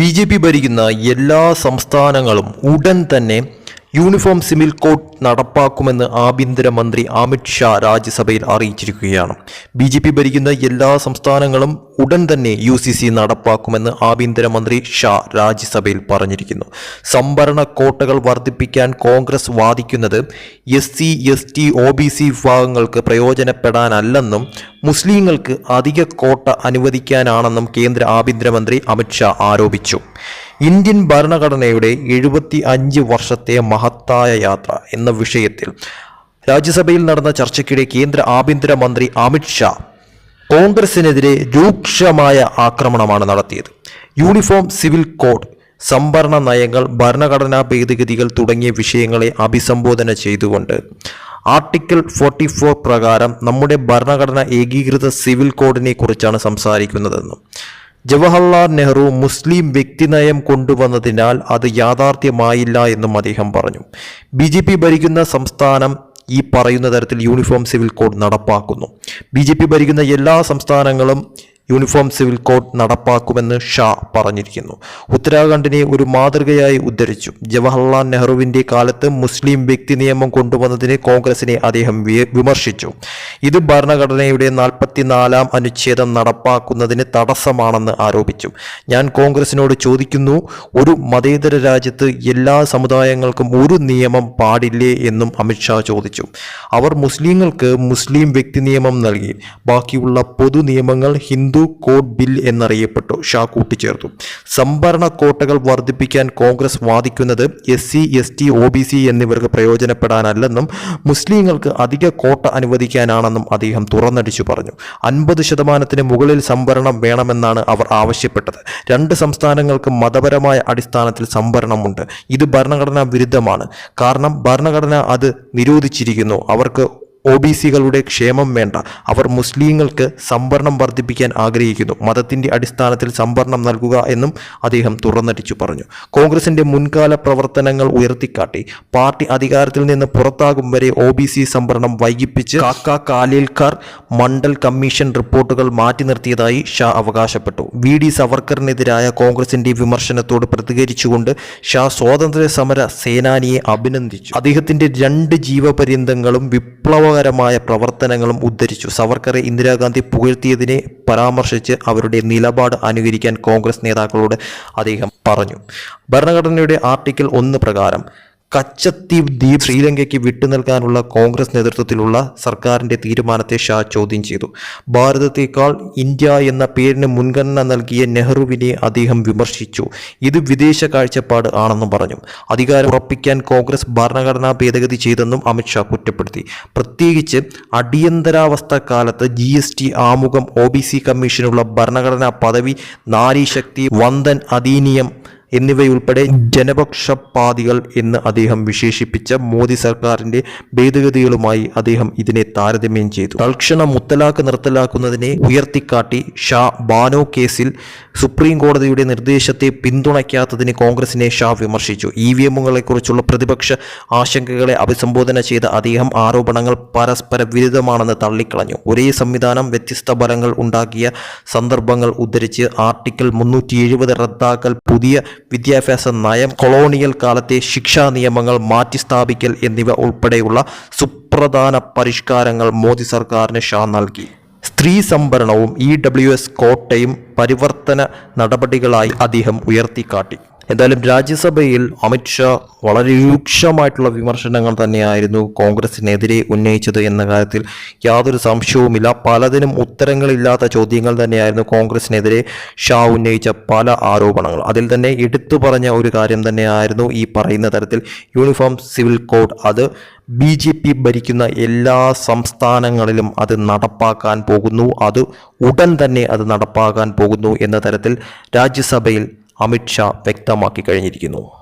B ഭരിക്കുന്ന എല്ലാ സംസ്ഥാനങ്ങളും ഉടൻ തന്നെ യൂണിഫോം സിവിൽ കോഡ് നടപ്പാക്കുമെന്ന് ആഭ്യന്തരമന്ത്രി അമിത് ഷാ രാജ്യസഭയിൽ അറിയിച്ചിരിക്കുകയാണ്. ബി ജെ പി ഭരിക്കുന്ന എല്ലാ സംസ്ഥാനങ്ങളും ഉടൻ തന്നെ യു സി സി നടപ്പാക്കുമെന്ന് ആഭ്യന്തരമന്ത്രി ഷാ രാജ്യസഭയിൽ പറഞ്ഞിരിക്കുന്നു. സംഭരണ കോട്ടകൾ വർദ്ധിപ്പിക്കാൻ കോൺഗ്രസ് വാദിക്കുന്നത് S C S T O B C വിഭാഗങ്ങൾക്ക് പ്രയോജനപ്പെടാനല്ലെന്നും മുസ്ലിങ്ങൾക്ക് അധിക കോട്ട അനുവദിക്കാനാണെന്നും കേന്ദ്ര ആഭ്യന്തരമന്ത്രി അമിത് ഷാ ആരോപിച്ചു. ഇന്ത്യൻ ഭരണഘടനയുടെ എഴുപത്തി അഞ്ച് വർഷത്തെ മഹത്തായ യാത്ര എന്ന വിഷയത്തിൽ രാജ്യസഭയിൽ നടന്ന ചർച്ചയ്ക്കിടെ കേന്ദ്ര ആഭ്യന്തരമന്ത്രി അമിത് ഷാ കോൺഗ്രസിനെതിരെ രൂക്ഷമായ ആക്രമണമാണ് നടത്തിയത്. യൂണിഫോം സിവിൽ കോഡ് സംവരണ നയങ്ങൾ ഭരണഘടനാ ഭേദഗതികൾ തുടങ്ങിയ വിഷയങ്ങളെ അഭിസംബോധന ചെയ്തുകൊണ്ട് ആർട്ടിക്കിൾ ഫോർട്ടി ഫോർ പ്രകാരം നമ്മുടെ ഭരണഘടന ഏകീകൃത സിവിൽ കോഡിനെ കുറിച്ചാണ് സംസാരിക്കുന്നതെന്നും ജവഹർലാൽ നെഹ്റു മുസ്ലിം വ്യക്തിനയം കൊണ്ടുവന്നതിനാൽ അത് യാഥാർത്ഥ്യമായില്ല എന്നും അദ്ദേഹം പറഞ്ഞു. ബി ജെ പി ഭരിക്കുന്ന സംസ്ഥാനം ഈ പറയുന്ന തരത്തിൽ യൂണിഫോം സിവിൽ കോഡ് നടപ്പാക്കുന്നു. ബി ജെ പി ഭരിക്കുന്ന എല്ലാ സംസ്ഥാനങ്ങളും യൂണിഫോം സിവിൽ കോഡ് നടപ്പാക്കുമെന്ന് ഷാ പറഞ്ഞിരിക്കുന്നു. ഉത്തരാഖണ്ഡിനെ ഒരു മാതൃകയായി ഉദ്ധരിച്ചു. ജവഹർലാൽ നെഹ്റുവിന്റെ കാലത്ത് മുസ്ലിം വ്യക്തി നിയമം കൊണ്ടുവന്നതിനെ കോൺഗ്രസിനെ അദ്ദേഹം വിമർശിച്ചു. ഇത് ഭരണഘടനയുടെ നാൽപ്പത്തിനാലാം അനുച്ഛേദം നടപ്പാക്കുന്നതിന് തടസ്സമാണെന്ന് ആരോപിച്ചു. ഞാൻ കോൺഗ്രസിനോട് ചോദിക്കുന്നു ഒരു മതേതര രാജ്യത്ത് എല്ലാ സമുദായങ്ങൾക്കും ഒരു നിയമം പാടില്ലേ എന്നും അമിത്ഷാ ചോദിച്ചു. അവർ മുസ്ലിങ്ങൾക്ക് മുസ്ലിം വ്യക്തി നിയമം നൽകി. ബാക്കിയുള്ള പൊതു നിയമങ്ങൾ ഹിന്ദു കോഡ് ബിൽ എന്നറിയപ്പെട്ടു. ഷാ കൂട്ടിച്ചേർത്തു. സംഭരണ കോട്ടകൾ വർദ്ധിപ്പിക്കാൻ കോൺഗ്രസ് വാദിക്കുന്നത് S C S T O B C എന്നിവർക്ക് പ്രയോജനപ്പെടാനല്ലെന്നും മുസ്ലിങ്ങൾക്ക് അധിക കോട്ട അനുവദിക്കാനാണെന്നും അദ്ദേഹം തുറന്നടിച്ചു പറഞ്ഞു. അൻപത് ശതമാനത്തിന് മുകളിൽ സംവരണം വേണമെന്നാണ് അവർ ആവശ്യപ്പെട്ടത്. രണ്ട് സംസ്ഥാനങ്ങൾക്ക് മതപരമായ അടിസ്ഥാനത്തിൽ സംഭരണമുണ്ട്. ഇത് ഭരണഘടനാ വിരുദ്ധമാണ്. കാരണം ഭരണഘടന അത് നിരോധിച്ചിരിക്കുന്നു. അവർക്ക് ഒ ബി സികളുടെ ക്ഷേമം വേണ്ട. അവർ മുസ്ലിങ്ങൾക്ക് സംവരണം വർദ്ധിപ്പിക്കാൻ ആഗ്രഹിക്കുന്നു. മതത്തിന്റെ അടിസ്ഥാനത്തിൽ സംവരണം നൽകുക എന്നും അദ്ദേഹം തുറന്നടിച്ചു പറഞ്ഞു. കോൺഗ്രസിന്റെ മുൻകാല പ്രവർത്തനങ്ങൾ ഉയർത്തിക്കാട്ടി. പാർട്ടി അധികാരത്തിൽ നിന്ന് പുറത്താകും വരെ ഒ ബി സി സംവരണം വൈകിപ്പിച്ച് കാക്ക കാലേൽക്കാർ മണ്ഡൽ കമ്മീഷൻ റിപ്പോർട്ടുകൾ മാറ്റി നിർത്തിയതായി ഷാ അവകാശപ്പെട്ടു. വി ഡി സവർക്കറിനെതിരായ കോൺഗ്രസിന്റെ വിമർശനത്തോട് പ്രതികരിച്ചുകൊണ്ട് ഷാ സ്വാതന്ത്ര്യ സമര സേനാനിയെ അഭിനന്ദിച്ചു. അദ്ദേഹത്തിന്റെ രണ്ട് ജീവപര്യന്തങ്ങളും വിപ്ലവകരമായ പ്രവർത്തനങ്ങളും ഉദ്ധരിച്ചു. സവർക്കറെ ഇന്ദിരാഗാന്ധി പുകഴ്ത്തിയതിനെ പരാമർശിച്ച് അവരുടെ നിലപാട് അനുകരിക്കാൻ കോൺഗ്രസ് നേതാക്കളോട് അദ്ദേഹം പറഞ്ഞു. ഭരണഘടനയുടെ ആർട്ടിക്കിൾ ഒന്ന് പ്രകാരം കച്ചത്തീവ് ദ്വീപ് ശ്രീലങ്കയ്ക്ക് വിട്ടുനൽകാനുള്ള കോൺഗ്രസ് നേതൃത്വത്തിലുള്ള സർക്കാരിന്റെ തീരുമാനത്തെ ഷാ ചോദ്യം ചെയ്തു. ഭാരതത്തേക്കാൾ ഇന്ത്യ എന്ന പേരിന് മുൻഗണന നൽകിയ നെഹ്റുവിനെ അദ്ദേഹം വിമർശിച്ചു. ഇത് വിദേശ കാഴ്ചപ്പാട് ആണെന്നും പറഞ്ഞു. അധികാരം ഉറപ്പിക്കാൻ കോൺഗ്രസ് ഭരണഘടനാ ഭേദഗതി ചെയ്തെന്നും അമിത്ഷാ കുറ്റപ്പെടുത്തി. പ്രത്യേകിച്ച് അടിയന്തരാവസ്ഥ കാലത്ത് ജി എസ് ടി ആമുഖം ഒ ബി സി കമ്മീഷനുള്ള ഭരണഘടനാ പദവി നാരീശക്തി വന്ദൻ അധീനിയം എന്നിവയുൾപ്പെടെ ജനപക്ഷപാതികൾ എന്ന് അദ്ദേഹം വിശേഷിപ്പിച്ച മോദി സർക്കാരിന്റെ ഭേദഗതികളുമായി അദ്ദേഹം ഇതിനെ താരതമ്യം ചെയ്തു. തൽക്ഷണ മുത്തലാക്ക് നിർത്തലാക്കുന്നതിനെ ഉയർത്തിക്കാട്ടി ഷാ ബാനോ കേസിൽ സുപ്രീം കോടതിയുടെ നിർദ്ദേശത്തെ പിന്തുണയ്ക്കാത്തതിന് കോൺഗ്രസിനെ ഷാ വിമർശിച്ചു. ഇ വി എമ്മുകളെക്കുറിച്ചുള്ള പ്രതിപക്ഷ ആശങ്കകളെ അഭിസംബോധന ചെയ്ത അദ്ദേഹം ആരോപണങ്ങൾ പരസ്പര വിരുദ്ധമാണെന്ന് തള്ളിക്കളഞ്ഞു. ഒരേ സംവിധാനം വ്യത്യസ്ത ഫലങ്ങൾ ഉണ്ടാക്കിയ സന്ദർഭങ്ങൾ ഉദ്ധരിച്ച് ആർട്ടിക്കിൾ മുന്നൂറ്റി റദ്ദാക്കൽ പുതിയ വിദ്യാഭ്യാസ നയം കൊളോണിയൽ കാലത്തെ ശിക്ഷാ നിയമങ്ങൾ മാറ്റിസ്ഥാപിക്കൽ എന്നിവ ഉൾപ്പെടെയുള്ള സുപ്രധാന പരിഷ്കാരങ്ങൾ മോദി സർക്കാരിന് ഷാ നൽകി. സ്ത്രീ സംവരണവും ഇ ഡബ്ല്യു എസ് കോട്ടയും പരിവർത്തന നടപടികളായി അദ്ദേഹം ഉയർത്തിക്കാട്ടി. എന്തായാലും രാജ്യസഭയിൽ അമിത്ഷാ വളരെ രൂക്ഷമായിട്ടുള്ള വിമർശനങ്ങൾ തന്നെയായിരുന്നു കോൺഗ്രസിനെതിരെ ഉന്നയിച്ചത് എന്ന കാര്യത്തിൽ യാതൊരു സംശയവുമില്ല. പലതിനും ഉത്തരങ്ങളില്ലാത്ത ചോദ്യങ്ങൾ തന്നെയായിരുന്നു കോൺഗ്രസിനെതിരെ ഷാ ഉന്നയിച്ച പല ആരോപണങ്ങൾ. അതിൽ തന്നെ എടുത്തു പറഞ്ഞ ഒരു കാര്യം തന്നെയായിരുന്നു ഈ പറയുന്ന തരത്തിൽ യൂണിഫോം സിവിൽ കോഡ്. അത് ബി ജെ പി ഭരിക്കുന്ന എല്ലാ സംസ്ഥാനങ്ങളിലും അത് നടപ്പാക്കാൻ പോകുന്നു. അത് ഉടൻ തന്നെ അത് നടപ്പാക്കാൻ പോകുന്നു എന്ന തരത്തിൽ രാജ്യസഭയിൽ അമിത്ഷാ വ്യക്തമാക്കി കഴിഞ്ഞിരിക്കുന്നു.